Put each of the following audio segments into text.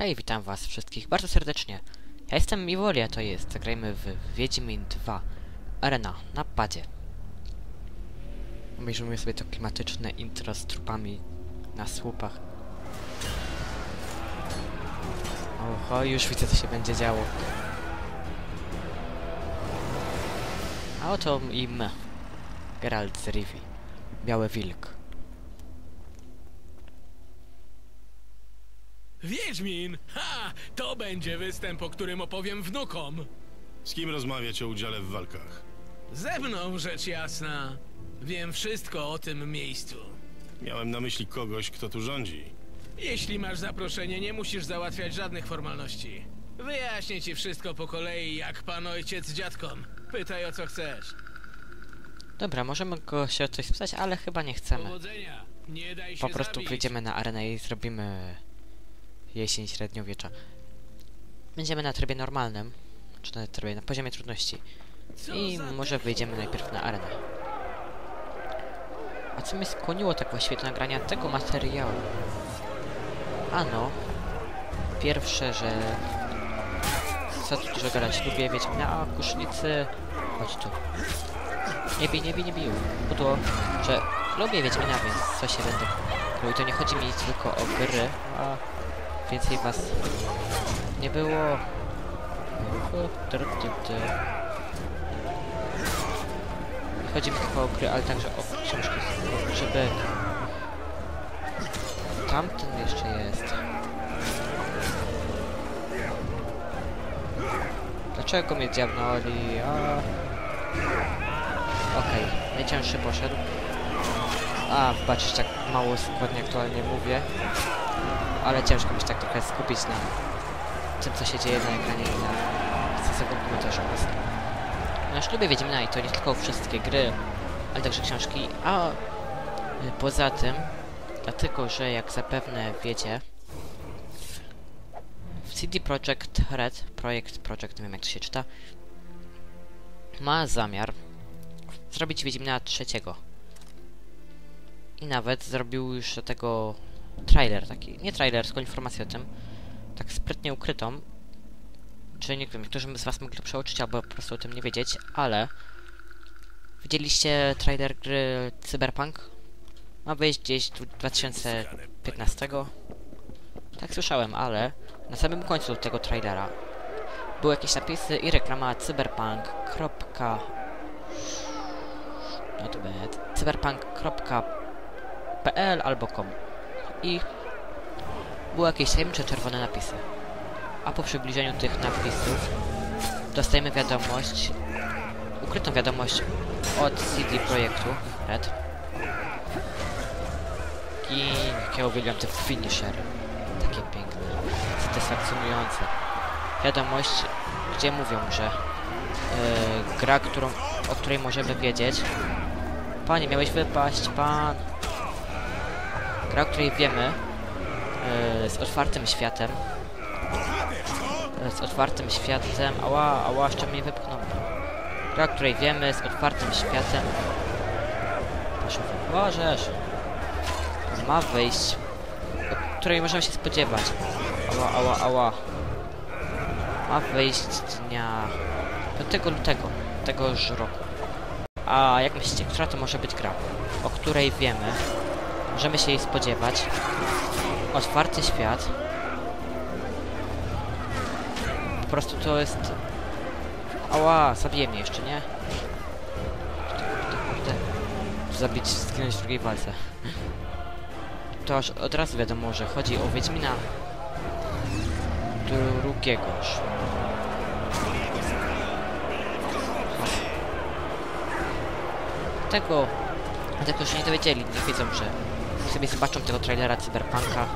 Hej, witam was wszystkich bardzo serdecznie. Ja jestem Miwolia, to jest. Zagrajmy w Wiedźmin 2 Arena na padzie. Obejrzymy sobie to klimatyczne intro z trupami na słupach. Oho, już widzę co się będzie działo. A oto i my. Geralt z Rivi. Biały wilk. Wiedźmin! Ha! To będzie występ, o którym opowiem wnukom. Z kim rozmawiać o udziale w walkach? Ze mną, rzecz jasna. Wiem wszystko o tym miejscu. Miałem na myśli kogoś, kto tu rządzi. Jeśli masz zaproszenie, nie musisz załatwiać żadnych formalności. Wyjaśnię ci wszystko po kolei, jak pan ojciec z dziadkom. Pytaj o co chcesz. Dobra, możemy go się o coś spytać, ale chyba nie chcemy. Powodzenia. Nie daj się Po prostu zabić. wyjdziemy na arenę i zrobimy jesień średniowiecza. Będziemy na trybie normalnym, czy na trybie, na poziomie trudności. I może wyjdziemy najpierw na arenę. A co mnie skłoniło tak właściwie do nagrania tego materiału? Ano, pierwsze, że co tu dużo gadać, lubię Wiedźmina, a kusznicy, chodź tu. Nie bij, nie bij, nie bij. Pudło, że lubię Wiedźmina, więc co się będę... No i to nie chodzi mi tylko o gry, a więcej was nie było. Chodzi mi tylko o gry, ale także o książki, żeby... Tamten jeszcze jest. Dlaczego mnie diabnoli? A... Okej, najcięższy poszedł. A, patrz, tak mało składnie aktualnie mówię. Ale ciężko mi się tak trochę skupić na tym, co się dzieje na ekranie i na sensownym komentarzu. Nasz lubię Wiedźmina i to nie tylko wszystkie gry, ale także książki, a y, poza tym, dlatego, że jak zapewne wiecie, w CD Projekt Red, projekt, projekt, nie wiem jak to się czyta, ma zamiar zrobić Wiedźmina trzeciego. I nawet zrobił już do tego trailer taki, nie trailer, tylko informację o tym, tak sprytnie ukrytą, czy nie wiem, niektórzy z was mogli to przeoczyć albo po prostu o tym nie wiedzieć, ale widzieliście trailer gry Cyberpunk? Ma wyjść gdzieś w 2015. Tak słyszałem, ale na samym końcu tego trailera były jakieś napisy i reklama cyberpunk. Not bad. cyberpunk.pl albo com. I były jakieś tajemnicze czerwone napisy. A po przybliżeniu tych napisów dostajemy wiadomość, ukrytą wiadomość od CD Projektu Red. I jak ja uwielbiam te finisher. Takie piękne, satysfakcjonujące. Wiadomość, gdzie mówią, że yy, gra, którą, o której możemy wiedzieć. Panie, miałeś wypaść, pan. Gra, o której wiemy, yy, z otwartym światem. Yy, z otwartym światem. Ała, ała, jeszcze mnie wypchnął. Gra, o której wiemy, z otwartym światem. Proszę, możesz. Ma wyjść, o której możemy się spodziewać. Ała, ała, ała. Ma wyjść dnia 5 lutego tegoż roku. A jak myślicie, która to może być gra? O której wiemy, możemy się jej spodziewać. Otwarty świat. Po prostu to jest... Ała, zabije mnie jeszcze, nie? Zabić, zginąć w drugiej walce. To aż od razu wiadomo, że chodzi o Wiedźmina drugiegoż. Tego, tego że nie dowiedzieli, nie wiedzą, że sobie zobaczą tego trailera Cyberpunka,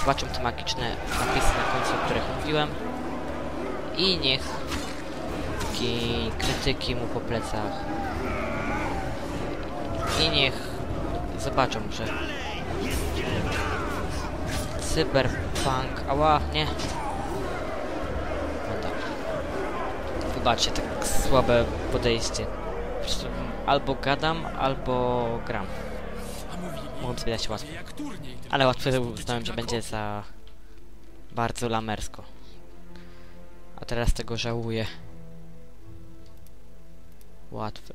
zobaczą te magiczne napisy na końcu, o których mówiłem i niech krytyki mu po plecach i niech zobaczą, że Cyberpunk, ała, nie no tak. Wybaczcie, tak słabe podejście. Albo gadam, albo gram. A mówili, Mogą sobie dać łatwo. Ale łatwo uznałem, że będzie za Bardzo lamersko. A teraz tego żałuję. Łatwe.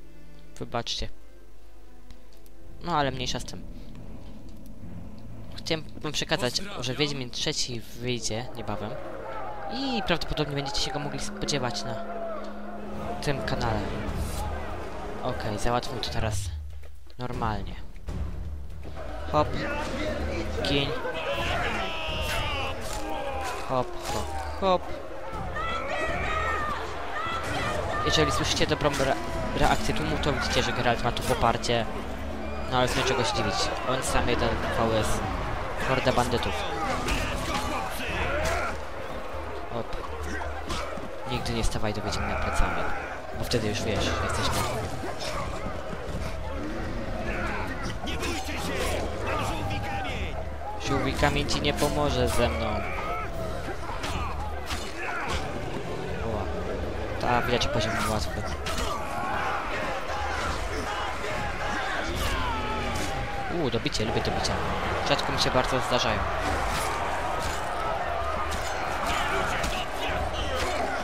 Wybaczcie. No ale mniejsza z tym. Chciałem wam przekazać, że Wiedźmin trzeci wyjdzie niebawem. I prawdopodobnie będziecie się go mogli spodziewać na tym kanale. Okej, załatwmy to teraz normalnie. Hop. Kień. Hop, hop, hop. Jeżeli słyszycie dobrą re reakcję tłumu, to widzicie, że Geralt ma tu poparcie. No ale z niczego się dziwić. On sam jeden VS. Horda bandytów. Hop. Nigdy nie stawaj do Wiedźmina plecami. Bo wtedy już wiesz, że Żółwi kamień ci nie pomoże ze mną. Oła. Ta widać poziom łatwy. Uuu, dobicie, lubię dobicia. Rzadko mi się bardzo zdarzają.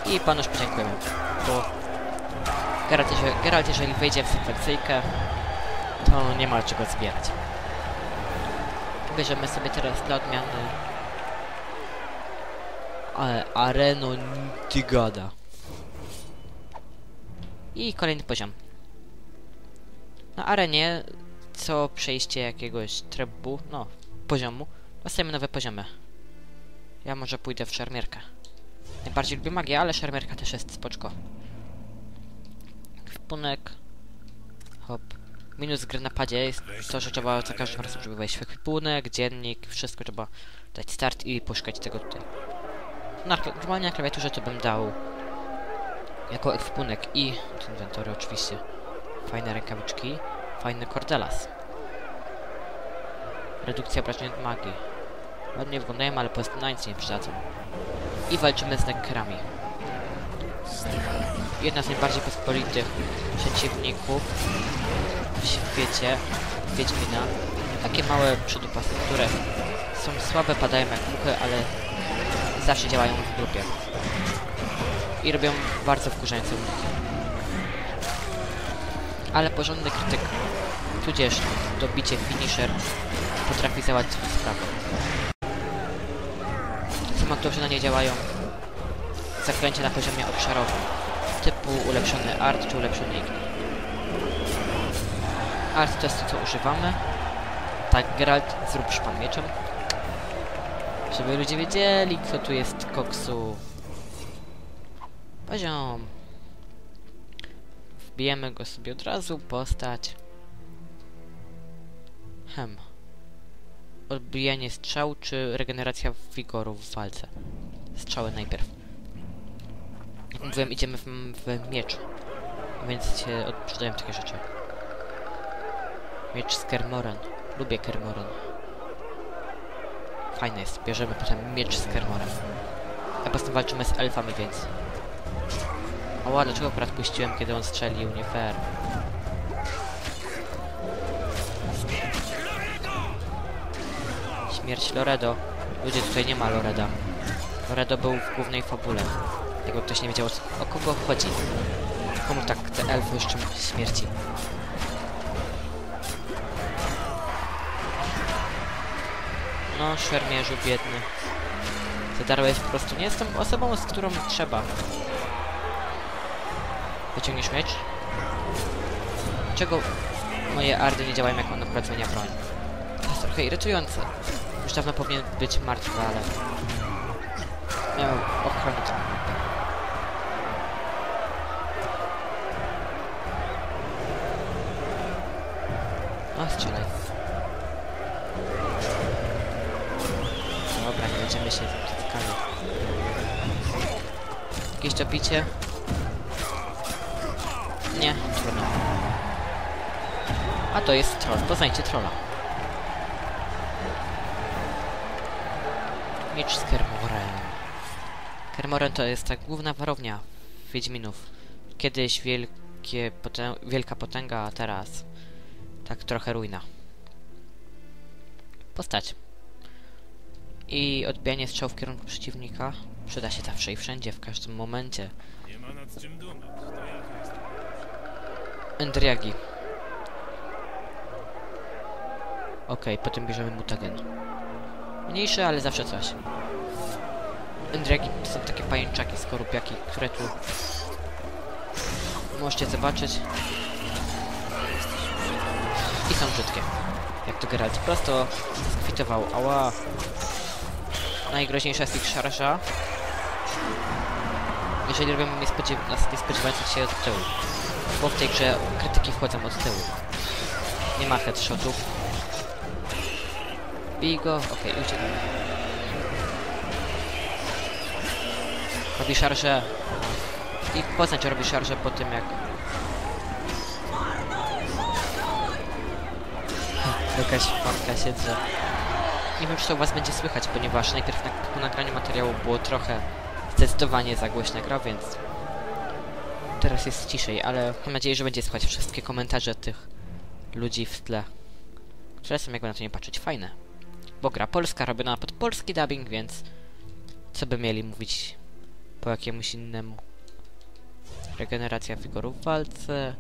I panu już podziękujemy, bo Geralt, jeżeli wejdzie w sekwencyjkę, to nie ma czego zbierać. Bierzemy sobie teraz dla odmiany Ale Areno Ntigada. I kolejny poziom. Na arenie co przejście jakiegoś trybu, no, poziomu, dostajemy nowe poziomy. Ja może pójdę w szermierkę. Najbardziej lubię magię, ale szermierka też jest spoczko. Wpunek. Hop. Minus gry na padzie jest to, że trzeba za każdym razem, wejść w ekwipunek, dziennik, wszystko trzeba dać start i poszukać tego tutaj. Na, normalnie na klawiaturze to bym dał jako ekwipunek i inwentory oczywiście. Fajne rękawiczki, fajny kordelas. Redukcja obrażeń od magii. Ładnie wyglądają, ale po na nic nie przydadzą. I walczymy z nekkerami. Jedna z najbardziej pospolitych przeciwników w świecie Wiedźmina. Takie małe przydupasy, które są słabe, padają jak muchy, ale zawsze działają w grupie. I robią bardzo wkurzające uniki. Ale porządny krytyk, tudzież dobicie finisher potrafi załatwić sprawę. Są którzy na nie działają zaklęcia na poziomie obszarowym, typu ulepszony art czy ulepszony ignite. Art to jest to, co używamy. Tak, Geralt, zrób szpan mieczem. Żeby ludzie wiedzieli, kto tu jest koksu. Poziom. Wbijemy go sobie od razu, postać. Hem. Odbijanie strzał, czy regeneracja wigoru w walce? Strzały najpierw. Jak mówiłem, idziemy w, w miecz. Więc się odprzedają takie rzeczy. Miecz z Kermoren. Lubię Kermoren. Fajne jest. Bierzemy potem miecz z Kermoren. A potem walczymy z elfami, więc... Ała, dlaczego akurat puściłem, kiedy on strzelił? Nie fair. Śmierć Loredo. Ludzie, tutaj nie ma Loreda. Loredo był w głównej fabule. Jakby ktoś nie wiedział, o kogo chodzi. Komu tak te elfy jeszcze śmierci? No, szermierzu biedny. Zadarłeś po prostu. Nie jestem osobą, z którą trzeba. Wyciągniesz miecz? Czego moje ardy nie działają, jak mam akurat zmienia broń? To jest trochę irytujące. Już dawno powinien być martwy, ale... Miał ochronić. No, strzelaj. Dobra, nie będziemy się dotykali. Jakieś dobicie? Nie, trudno. A to jest troll. Poznajcie trolla. Miecz z Kermorem. To jest ta główna warownia Wiedźminów. Kiedyś wielkie potę wielka potęga, a teraz tak trochę ruina. Postać. I odbijanie strzał w kierunku przeciwnika przyda się zawsze i wszędzie, w każdym momencie. Nie ma nad czym dumać. To ja tu jestem. Endriagi. Okej, potem bierzemy mutagen. Mniejsze, ale zawsze coś. Endriagi to są takie pajęczaki, skorupiaki, które tu możecie zobaczyć. I są brzydkie. Jak to Geralt prosto skwitował. Ała. Najgroźniejsza jest ich szarża. Jeżeli robią nas niespodziewających się od tyłu. Bo w tej grze krytyki wchodzą od tyłu. Nie ma headshotów. Bij go. Okej, okay, uciekamy. Robi szarżę. I poznać, robi szarżę po tym jak... Jakaś fanka siedzę. Nie wiem, czy to u was będzie słychać, ponieważ najpierw na, po nagraniu materiału było trochę zdecydowanie za głośna gra, więc teraz jest ciszej, ale mam nadzieję, że będzie słychać wszystkie komentarze tych ludzi w tle, które są jakby na to nie patrzeć fajne. Bo gra polska robiona pod polski dubbing, więc co by mieli mówić po jakiemuś innemu. Regeneracja figurów w walce.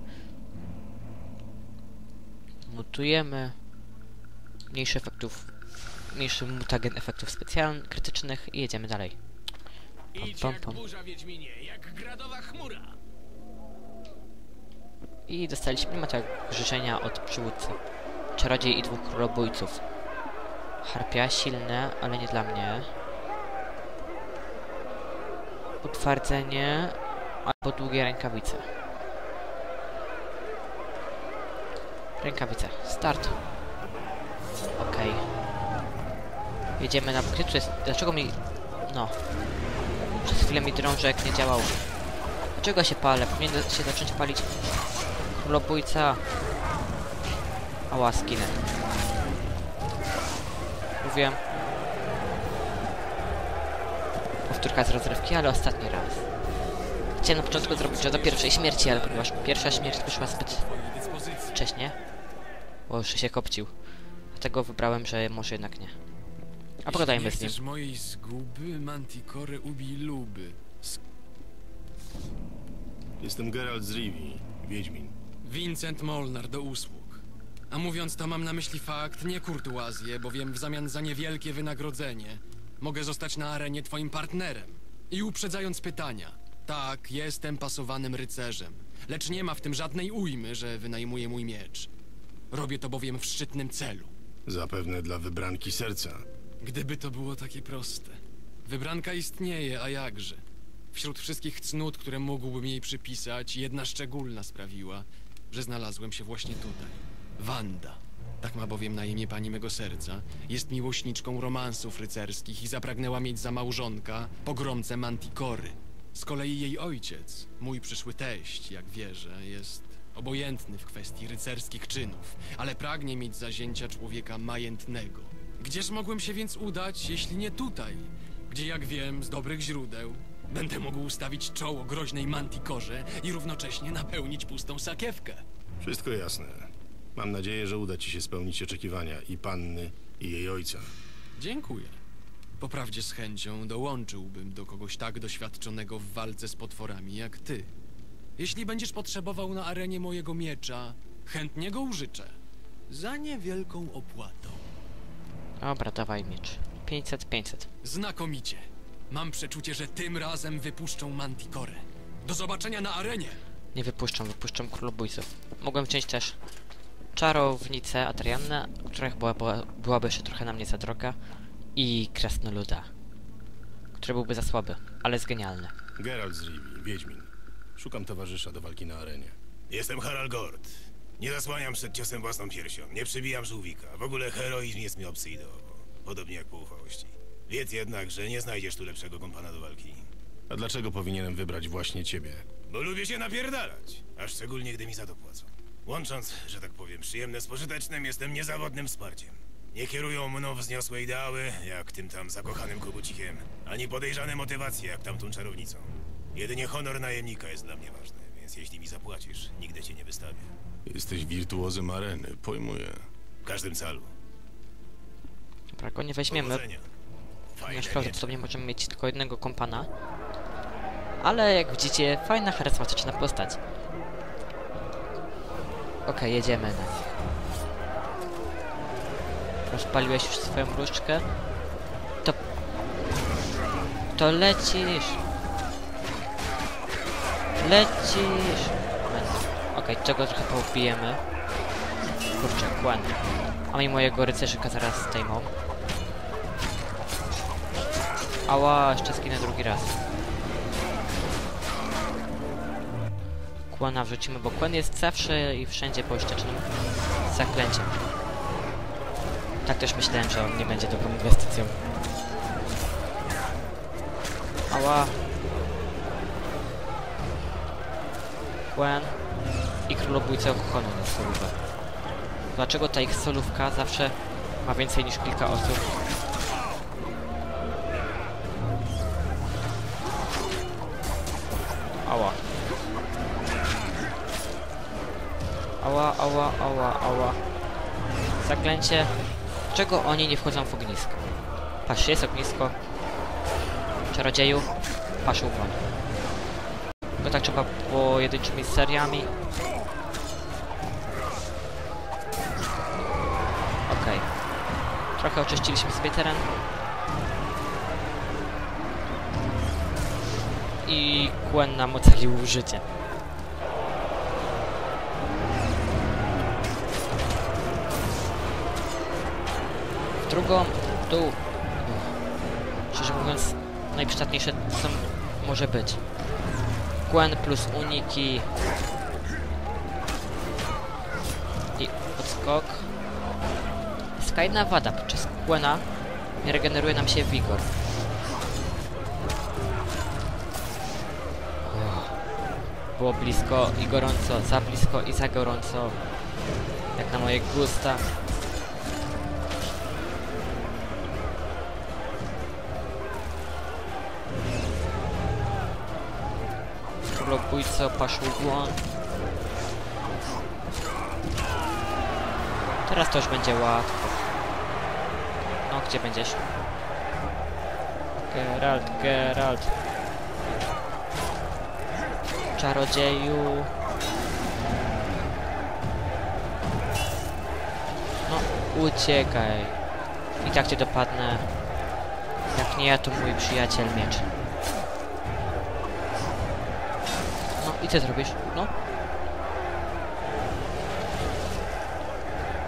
Mutujemy. Mniejszy efektów, mniejszy mutagen efektów specjalnych, krytycznych i jedziemy dalej. Jak gradowa chmura. I dostaliśmy tak życzenia od przywódcy. Czarodziej i dwóch królobójców. Harpia silne, ale nie dla mnie. Utwardzenie albo długie rękawice. Rękawice. Start. Okej. Jedziemy na... Tu jest... Dlaczego mi... No. Przez chwilę mi drążek nie działał. Dlaczego się palę? Powinien się zacząć palić królobójca. Ała, skinę. Mówiłem. Powtórka z rozrywki, ale ostatni raz. Chciałem na początku zrobić do pierwszej śmierci, ale ponieważ pierwsza śmierć wyszła zbyt wcześnie, bo już się kopcił. Dlatego wybrałem, że może jednak nie. A pogadajmy z nim. mojej zguby, Manticore ubij luby. Jestem Geralt z Rivi, Wiedźmin. Vincent Molnar do usług. A mówiąc to mam na myśli fakt, nie kurtuazję, bowiem w zamian za niewielkie wynagrodzenie mogę zostać na arenie twoim partnerem. I uprzedzając pytania, tak, jestem pasowanym rycerzem, lecz nie ma w tym żadnej ujmy, że wynajmuję mój miecz. Robię to bowiem w szczytnym celu. Zapewne dla wybranki serca. Gdyby to było takie proste. Wybranka istnieje, a jakże? Wśród wszystkich cnót, które mógłbym jej przypisać, jedna szczególna sprawiła, że znalazłem się właśnie tutaj. Wanda. Tak ma bowiem na imię pani mego serca. Jest miłośniczką romansów rycerskich i zapragnęła mieć za małżonka pogromcę Mantikory. Z kolei jej ojciec, mój przyszły teść, jak wierzę, jest obojętny w kwestii rycerskich czynów, ale pragnie mieć za zięcia człowieka majętnego. Gdzież mogłem się więc udać, jeśli nie tutaj, gdzie, jak wiem, z dobrych źródeł, będę mógł ustawić czoło groźnej mantikorze i równocześnie napełnić pustą sakiewkę. Wszystko jasne. Mam nadzieję, że uda ci się spełnić oczekiwania i panny, i jej ojca. Dziękuję. Poprawdzie z chęcią dołączyłbym do kogoś tak doświadczonego w walce z potworami jak ty. Jeśli będziesz potrzebował na arenie mojego miecza, chętnie go użyczę. Za niewielką opłatą. Dobra, dawaj miecz. 500, 500. Znakomicie. Mam przeczucie, że tym razem wypuszczą Manticore. Do zobaczenia na arenie! Nie wypuszczam, wypuszczam królobójców. Mogłem wziąć też czarownicę Adriannę, która była, była, byłaby jeszcze trochę na mnie za droga. I krasnoluda, który byłby za słaby, ale jest genialny. Geralt z Rivi, Wiedźmin. Szukam towarzysza do walki na arenie. Jestem Harald Gord. Nie zasłaniam przed ciosem własną piersią, nie przybijam żółwika. W ogóle heroizm jest mi obcy ideowo, podobnie jak poufałości. Wiedz jednak, że nie znajdziesz tu lepszego kompana do walki. A dlaczego powinienem wybrać właśnie ciebie? Bo lubię się napierdalać, a szczególnie gdy mi za to płacą. Łącząc, że tak powiem, przyjemne z pożytecznym, jestem niezawodnym wsparciem. Nie kierują mną wzniosłe ideały, jak tym tam zakochanym kogucikiem, ani podejrzane motywacje, jak tamtą czarownicą. Jedynie honor najemnika jest dla mnie ważny, więc jeśli mi zapłacisz, nigdy cię nie wystawię. Jesteś wirtuozem areny, pojmuję. W każdym calu. Dobra, go nie weźmiemy. Już prawdopodobnie możemy mieć tylko jednego kompana. Ale jak widzicie, fajna, charyzmatyczna postać. Okej, jedziemy na nich. Rozpaliłeś już swoją różdżkę? To... To lecisz! Lecisz! Okej, czego trochę poubijemy. Kurczę, kłan. A mi mojego rycerzyka zaraz zdejmą. Ała, jeszcze skinę drugi raz. Kłana wrzucimy, bo kłan jest zawsze i wszędzie poszczecznym zaklęciem. Tak też myślałem, że on nie będzie dobrą inwestycją. Ała. Kłan i królobójca Okonu na solówę. Dlaczego ta ich solówka zawsze ma więcej niż kilka osób? Ała. Ała, ała, ała, ała. Zaklęcie. Czego oni nie wchodzą w ognisko? Patrz, jest ognisko. Czarodzieju. Patrz, uwon. Tylko tak trzeba pojedynczymi seriami. Trochę oczyściliśmy sobie teren. I Quen nam ocalił życie. W drugą, w. Szczerze mówiąc, najprzydatniejsze co może być. Quen plus uniki. I odskok. Jest jedna wada. Podczas Quena nie regeneruje nam się wigor. Było blisko i gorąco, za blisko i za gorąco. Jak na moje gusta. Królobójco, paszugłon. Teraz to już będzie łatwo. No, gdzie będziesz? Geralt, Geralt. Czarodzieju. No, uciekaj. I tak cię dopadnę. Jak nie ja, to mój przyjaciel miecz. No, i co zrobisz? No.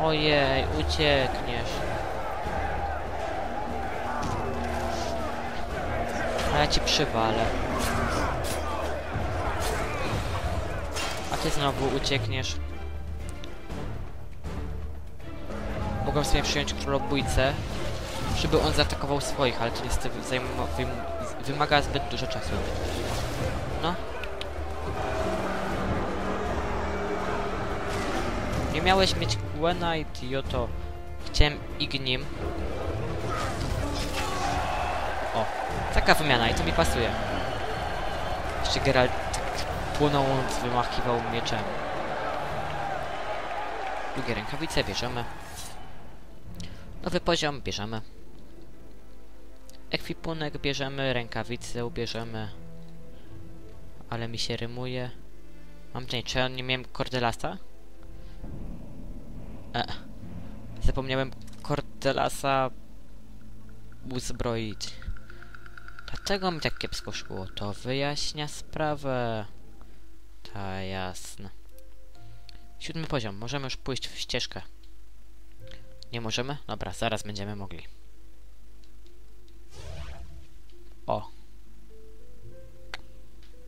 Ojej, uciekniesz. Ja ci przywalę. A ty znowu uciekniesz. Mogłem sobie przyjąć królobójcę, żeby on zaatakował swoich, ale to niestety wymaga zbyt dużo czasu. No. Nie miałeś mieć Gwena, idioto. Chciałem Ignim. Taka wymiana i to mi pasuje. Jeszcze Geralt płonąc wymachiwał mieczem. Drugie rękawice bierzemy. Nowy poziom bierzemy. Ekwipunek bierzemy, rękawice ubierzemy. Ale mi się rymuje. Mam tutaj, czy nie miałem Cordelasa? E, zapomniałem Cordelasa uzbroić. Dlatego mi tak kiepsko szło. To wyjaśnia sprawę. Ta jasne. Siódmy poziom. Możemy już pójść w ścieżkę. Nie możemy? Dobra, zaraz będziemy mogli. O.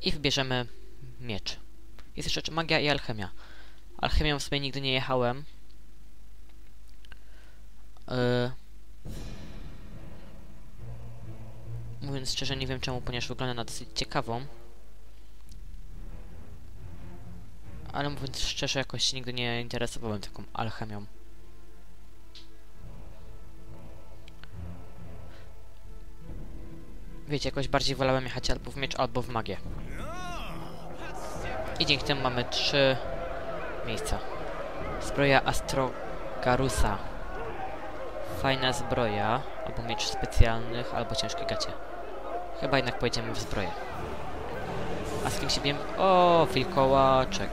I wybierzemy miecz. Jest jeszcze magia i alchemia. Alchemią w sumie nigdy nie jechałem. Yy. Mówiąc szczerze, nie wiem czemu, ponieważ wygląda na dosyć ciekawą. Ale mówiąc szczerze, jakoś się nigdy nie interesowałem taką alchemią. Wiecie, jakoś bardziej wolałem jechać albo w miecz, albo w magię. I dzięki temu mamy trzy miejsca. Zbroja Astrogarusa. Fajna zbroja. albo miecz specjalnych, albo ciężkie gacie. Chyba jednak pojedziemy w zbroję. A z kim się bijem? O, wilkołaczek.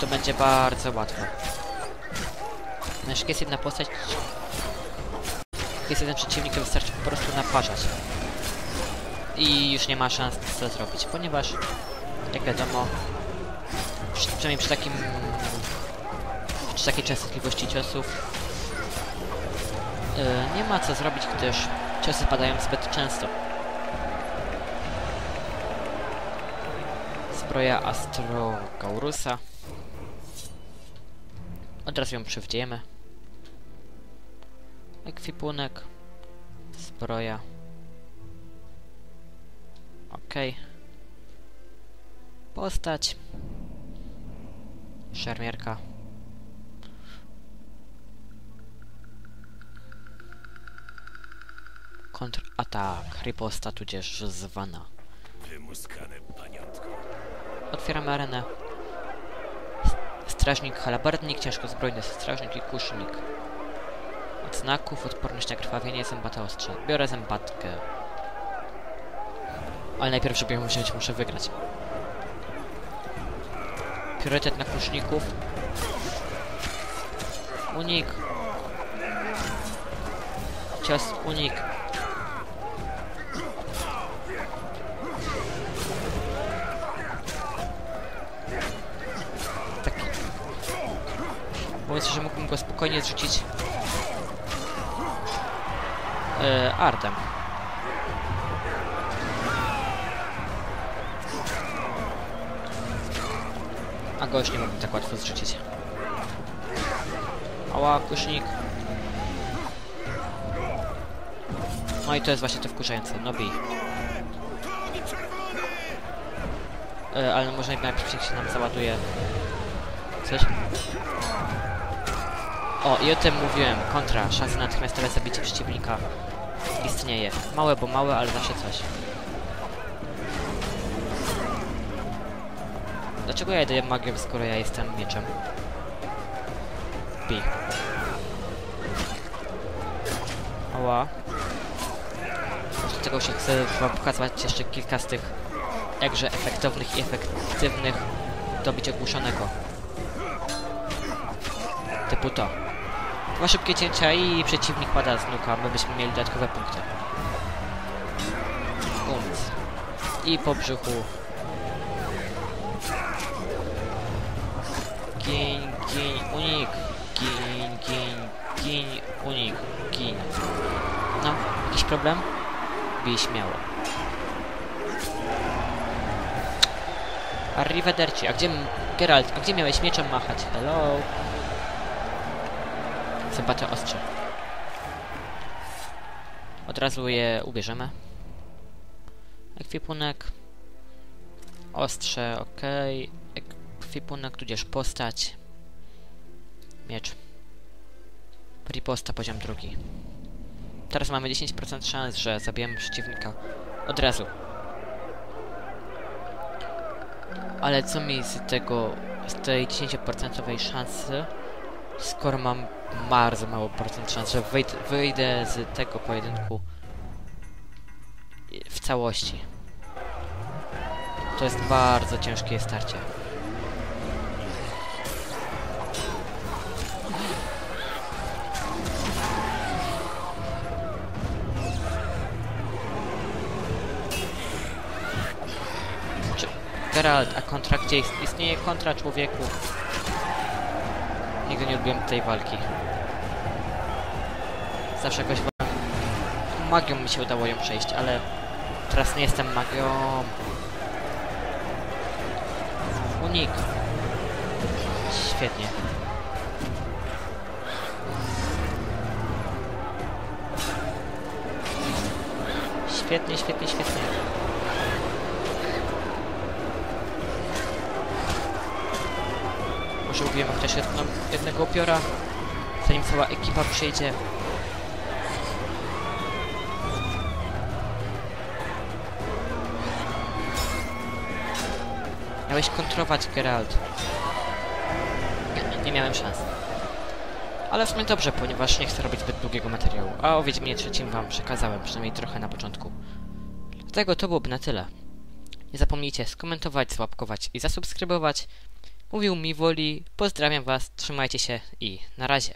To będzie bardzo łatwo. Znaczy, jest jedna postać... Jest jeden przeciwnik, wystarczy po prostu naparzać. I już nie ma szans co zrobić, ponieważ, jak wiadomo, przy, przynajmniej przy takim... przy takiej częstotliwości ciosów nie ma co zrobić, gdyż ciosy padają zbyt często. Zbroja Astrogaurusa. Od razu ją przywdziemy. Ekwipunek. Zbroja. Okej. Postać. Szermierka. Kontratak. Riposta tudzież zwana. Otwieramy arenę. Strażnik, halabardnik, ciężkozbrojny strażnik i kusznik. Od znaków, odporność na krwawienie, zębate ostrze. Biorę zębatkę. Ale najpierw, żeby ją wziąć, muszę wygrać. Priorytet na kuszników. Unik. Cios, unik. Powiedz, że mógłbym go spokojnie zrzucić. Yy, Artem. A go już nie mógłbym tak łatwo zrzucić. Ała, kusznik. No i to jest właśnie to wkurzające. No bij. Yy, ale może najpierw się nam załaduje coś. O, i o tym mówiłem. Kontra. Szansa na natychmiastowe zabicie przeciwnika istnieje. Małe, bo małe, ale zawsze coś. Dlaczego ja jedę magią, skoro ja jestem mieczem? Bi. Ała. Dlatego się chcę wam pokazać jeszcze kilka z tych jakże efektownych i efektywnych dobić ogłuszonego. Typu to. Dwa szybkie cięcia i przeciwnik pada z nuka, my byśmy mieli dodatkowe punkty. Umc. I po brzuchu. Giń, giń, unik. Giń, giń, giń, unik. Giń. No, jakiś problem? Bij śmiało. Arrivederci. A gdzie... Geralt, a gdzie miałeś mieczem machać? Hello? Zobaczę ostrze. Od razu je ubierzemy. Ekwipunek. Ostrze, ok. Ekwipunek, tudzież postać. Miecz. Riposta, poziom drugi. Teraz mamy 10% szans, że zabijemy przeciwnika. Od razu. Ale co mi z tego, z tej 10% szansy, skoro mam bardzo mało procent szans, że wyjdę, wyjdę z tego pojedynku w całości. To jest bardzo ciężkie starcie. Geralt, a kontra gdzie ist istnieje kontra człowieku? Nigdy nie lubiłem tej walki. Zawsze jakoś magią mi się udało ją przejść, ale teraz nie jestem magią. Unik. Świetnie. Świetnie, świetnie, świetnie. że ubiłem chociaż jedno, jednego opiora, zanim cała ekipa przyjdzie. Miałeś kontrować Geralt. Nie, nie miałem szans. Ale w sumie dobrze, ponieważ nie chcę robić zbyt długiego materiału, a o Wiedźminie trzecim wam przekazałem, przynajmniej trochę na początku. Dlatego to byłoby na tyle. Nie zapomnijcie skomentować, złapkować i zasubskrybować. Mówił mi woli. Pozdrawiam Was, trzymajcie się i na razie.